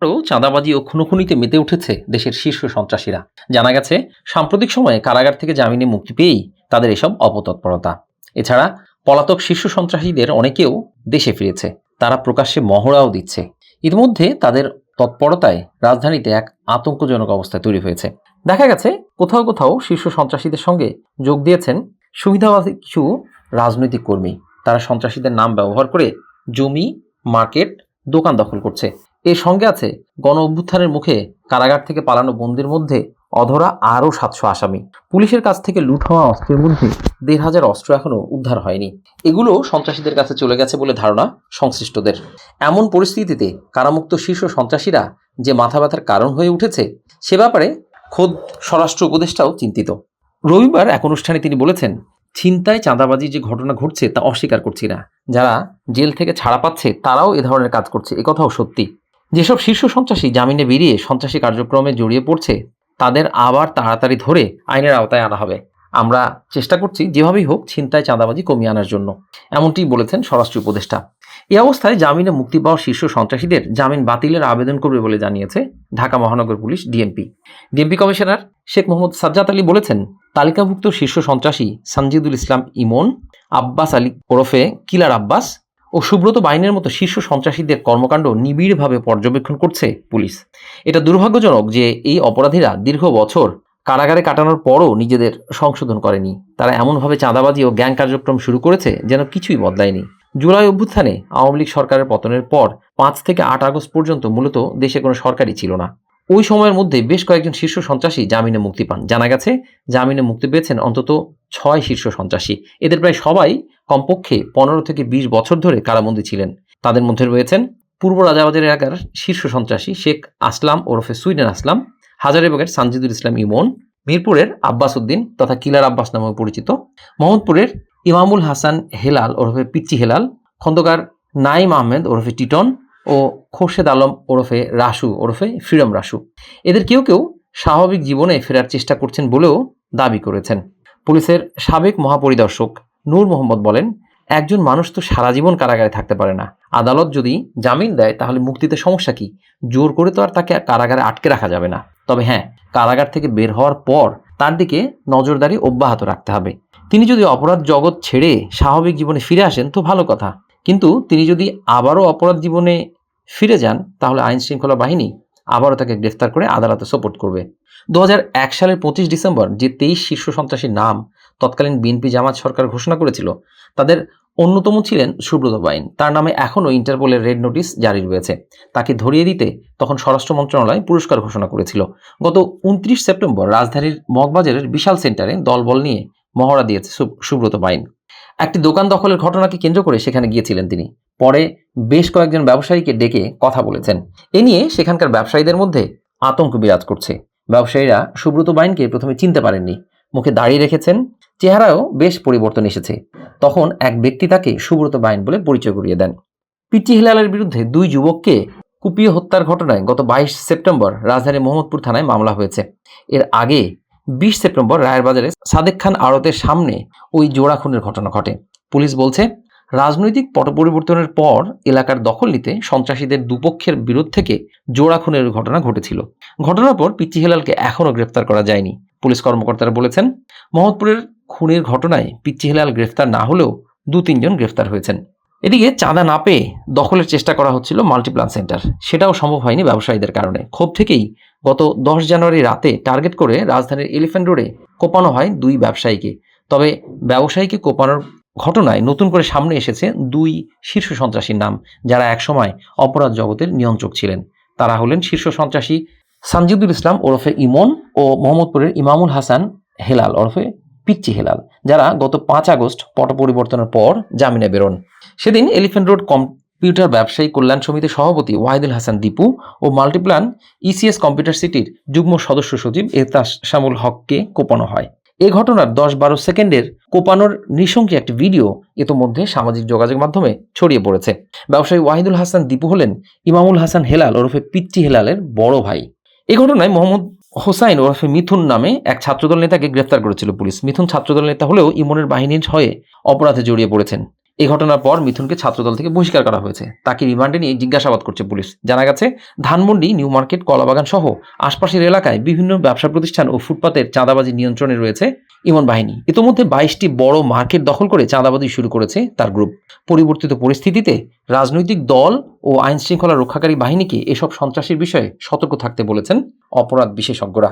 আরও চাঁদাবাজি ও খুনোখুনিতে মেতে উঠেছে দেশের শীর্ষ সন্ত্রাসীরা। জানা গেছে, সাম্প্রতিক সময়ে কারাগার থেকে জামিনে মুক্তি পেয়েই তাদের এসব অপতৎপরতা। এছাড়া পলাতক শীর্ষ সন্ত্রাসীদের অনেকেও দেশে ফিরেছে। তারা প্রকাশ্যে মহড়াও দিচ্ছে। ইতিমধ্যে তাদের তৎপরতায় রাজধানীতে এক আতঙ্কজনক অবস্থা তৈরি হয়েছে। দেখা গেছে, কোথাও কোথাও শীর্ষ সন্ত্রাসীদের সঙ্গে যোগ দিয়েছেন সুবিধাবাদী কিছু রাজনৈতিক কর্মী। তারা সন্ত্রাসীদের নাম ব্যবহার করে জমি, মার্কেট, দোকান দখল করছে। এর সঙ্গে আছে গণ অভ্যুত্থানের মুখে কারাগার থেকে পালানো বন্দির মধ্যে অধরা আরও সাতশো আসামি। পুলিশের কাছ থেকে লুট হওয়া অস্ত্রের মধ্যে দেড় হাজার অস্ত্র এখনও উদ্ধার হয়নি। এগুলো সন্ত্রাসীদের কাছে চলে গেছে বলে ধারণা সংশ্লিষ্টদের। এমন পরিস্থিতিতে কারামুক্ত শীর্ষ সন্ত্রাসীরা যে মাথা ব্যথার কারণ হয়ে উঠেছে, সে ব্যাপারে খোদ স্বরাষ্ট্র উপদেষ্টাও চিন্তিত। রবিবার এক অনুষ্ঠানে তিনি বলেছেন, ছিনতাই চাঁদাবাজি যে ঘটনা ঘটছে তা অস্বীকার করছি না। যারা জেল থেকে ছাড়া পাচ্ছে তারাও এ ধরনের কাজ করছে। এ কথাও সত্যি। যেসব শীর্ষ সন্ত্রাসী জামিনে বেরিয়ে সন্ত্রাসী কার্যক্রমে জড়িয়ে পড়ছে, তাদের আবার তাড়াতাড়ি ধরে আইনের আওতায় আনা হবে। আমরা চেষ্টা করছি যেভাবেই হোক ছিনতাই চাঁদাবাজি কমিয়ে আনার জন্য। এমনটি বলেছেন স্বরাষ্ট্র উপদেষ্টা। এই অবস্থায় জামিনে মুক্তি পাওয়া শীর্ষ সন্ত্রাসীদের জামিন বাতিলের আবেদন করবে বলে জানিয়েছে ঢাকা মহানগর police DMP. DMP commissioner Sheikh Mohammad Sajjad Ali বলেছেন, তালিকাভুক্ত শীর্ষ সন্ত্রাসী সঞ্জিদুল ইসলাম ইমন, আব্বাস আলী ওরফে কিলার আব্বাস ও সুব্রত বাইনের মতো শীর্ষ সন্ত্রাসীদের কর্মকাণ্ড নিবিড়ভাবে পর্যবেক্ষণ করছে পুলিশ। এটা দুর্ভাগ্যজনক যে এই অপরাধীরা দীর্ঘ বছর কারাগারে কাটানোর পরও নিজেদের সংশোধন করেনি। তারা এমনভাবে চাঁদাবাজি ও গ্যাং কার্যক্রম শুরু করেছে যেন কিছুই বদলায়নি। জুলাই অভ্যুত্থানে আওয়ামী লীগ সরকারের পতনের পর পাঁচ থেকে আট আগস্ট পর্যন্ত মূলত দেশে কোনো সরকারই ছিল না। ওই সময়ের মধ্যে বেশ কয়েকজন শীর্ষ সন্ত্রাসী জামিনে মুক্তি পান। জানা গেছে, জামিনে মুক্তি পেয়েছেন অন্তত ছয় শীর্ষ সন্ত্রাসী। এদের প্রায় সবাই কমপক্ষে পনেরো থেকে বিশ বছর ধরে কারাবন্দী ছিলেন। তাদের মধ্যে রয়েছেন পূর্ব রাজাবাজার এলাকার শীর্ষ সন্ত্রাসী শেখ আসলাম ওরফে সুইডেন আসলাম হাজারিবাগের সানজিদুল ইসলাম ইমন, মিরপুরের আব্বাস উদ্দিন তথা কিলার আব্বাস নামে পরিচিত, মোহাম্মদপুরের ইমামুল হাসান হেলাল ওরফে পিচ্চি হেলাল, খন্দকার নাইম আহমেদ ওরফে টিটন ও খোরশেদ আলম ওরফে রাসু ওরফে ফ্রিডম রাসু। এদের কেউ কেউ স্বাভাবিক জীবনে ফেরার চেষ্টা করছেন বলেও দাবি করেছেন। পুলিশের সাবেক মহাপরিদর্শক নূর মোহাম্মদ বলেন, একজন মানুষ তো সারা জীবন কারাগারে থাকতে পারে না। আদালত যদি জামিন দেয়, তাহলে মুক্তিতে সমস্যা কি? জোর করে তো আর তাকে কারাগারে আটকে রাখা যাবে না। তবে হ্যাঁ কারাগার থেকে বের হওয়ার পর তার দিকে নজরদারি অব্যাহত রাখতে হবে। তিনি যদি অপরাধ জগৎ ছেড়ে স্বাভাবিক জীবনে ফিরে আসেন, তো ভালো কথা। কিন্তু তিনি যদি আবারও অপরাধ জীবনে ফিরে যান, তাহলে আইন শৃঙ্খলা বাহিনী আবারও তাকে গ্রেফতার করে আদালতে সোপোর্ট করবে। দু সালের পঁচিশ ডিসেম্বর যে তেইশ শীর্ষ সন্ত্রাসীর নাম তৎকালীন বিএনপি জামাত সরকার ঘোষণা করেছিল, তাদের অন্যতম ছিলেন সুব্রত বাইন। তার নামে এখনও ইন্টারপোলের রেড নোটিশ জারি রয়েছে। তাকে ধরিয়ে দিতে তখন স্বরাষ্ট্র মন্ত্রণালয় পুরস্কার ঘোষণা করেছিল। গত উনত্রিশ সেপ্টেম্বর রাজধানীর মগবাজারের বিশাল সেন্টারে দলবল নিয়ে মহড়া দিয়েছে সুব্রত বাইন। একটি দোকান দখলের ঘটনাকে কেন্দ্র করে সেখানে গিয়েছিলেন তিনি। পরে বেশ কয়েকজন ব্যবসায়ীকে ডেকে কথা বলেছেন। এ নিয়ে সেখানকার ব্যবসায়ীদের মধ্যে আতঙ্ক বিরাজ করছে। ব্যবসায়ীরা সুব্রত বাইনকে প্রথমে চিনতে পারেননি। মুখে দাঁড়িয়ে রেখেছেন চেহারাও বেশ পরিবর্তন এসেছে। তখন এক ব্যক্তি তাকে সুব্রত বাইন বলে পরিচয় করিয়ে দেন। পিটি হিলালের বিরুদ্ধে দুই যুবককে কুপিয়ে হত্যার ঘটনায় গত বাইশ সেপ্টেম্বর রাজধানী মোহাম্মদপুর থানায় মামলা হয়েছে। এর আগে বিশ সেপ্টেম্বর রায়ের বাজারে সাদেক খান আড়তের সামনে ওই জোড়া খুনের ঘটনা ঘটে। পুলিশ বলছে রাজনৈতিক পট পরিবর্তনের পর এলাকার দখল নিতে সন্ত্রাসীদের দুপক্ষের বিরোধ থেকে জোড়া খুনের ঘটনা ঘটেছিল। ঘটনার পর পিচ্চি হেলালকে এখনও গ্রেফতার করা যায়নি। পুলিশ কর্মকর্তারা বলেছেন, মোহাম্মদপুরের খুনের ঘটনায় পিচ্চি হেলাল গ্রেফতার না হলেও দু তিনজন গ্রেফতার হয়েছেন। এদিকে চাঁদা না পেয়ে দখলের চেষ্টা করা হচ্ছিল মাল্টিপ্লান সেন্টার। সেটাও সম্ভব হয়নি ব্যবসায়ীদের কারণে। ক্ষোভ থেকেই গত দশ জানুয়ারি রাতে টার্গেট করে রাজধানীর এলিফ্যান্ট রোডে কোপানো হয় দুই ব্যবসায়ীকে। তবে ব্যবসায়ীকে কোপানোর ঘটনায় নতুন করে সামনে এসেছে দুই শীর্ষ সন্ত্রাসীর নাম, যারা একসময় অপরাধ জগতের নিয়ন্ত্রক ছিলেন। তারা হলেন শীর্ষ সন্ত্রাসী সানজিদুল ইসলাম ওরফে ইমন ও মোহাম্মদপুরের ইমামুল হাসান হেলাল ওরফে পিচ্চি হেলাল, যারা গত পাঁচ আগস্ট পট পরিবর্তনের পর জামিনে বেরোন। সেদিন এলিফ্যান্ট রোড কম্পিউটার ব্যবসায়ী কল্যাণ সমিতির সভাপতি ওয়াহিদুল হাসান দীপু ও মাল্টিপ্লান ইসিএস কম্পিউটার সিটির যুগ্ম সদস্য সচিব এহতাস শামুল হককে কোপানো হয়। এ ঘটনার দশ বারো সেকেন্ডের কোপানোর নৃশংসী একটি ভিডিও ইতোমধ্যে সামাজিক যোগাযোগ মাধ্যমে ছড়িয়ে পড়েছে। ব্যবসায়ী ওয়াহিদুল হাসান দীপু হলেন ইমামুল হাসান হেলাল ওরফে পিচ্চি হেলালের বড় ভাই। এ ঘটনায় মোহাম্মদ হোসাইন ওরফে মিথুন নামে এক ছাত্রদল নেতাকে গ্রেফতার করেছিল পুলিশ। মিথুন ছাত্রদল নেতা হলেও ইমনের বাহিনীর হয়ে অপরাধে জড়িয়ে পড়েছেন। এই ঘটনার পর মিথুনকে ছাত্রদল থেকে বহিষ্কার করা হয়েছে। তাকে রিমান্ডে নিয়ে জিজ্ঞাসাবাদ করছে পুলিশ। জানা গেছে, ধানমন্ডি, নিউ মার্কেট, কলাবাগান সহ আশপাশের এলাকায় বিভিন্ন ব্যবসা প্রতিষ্ঠান ও ফুটপাতের চাঁদাবাজি নিয়ন্ত্রণে রয়েছে ইমন বাহিনী। ইতোমধ্যে বাইশটি বড় মার্কেট দখল করে চাঁদাবাজি শুরু করেছে তার গ্রুপ। পরিবর্তিত পরিস্থিতিতে রাজনৈতিক দল ও আইন শৃঙ্খলা রক্ষাকারী বাহিনীকে এসব সন্ত্রাসীর বিষয়ে সতর্ক থাকতে বলেছেন অপরাধ বিশেষজ্ঞরা।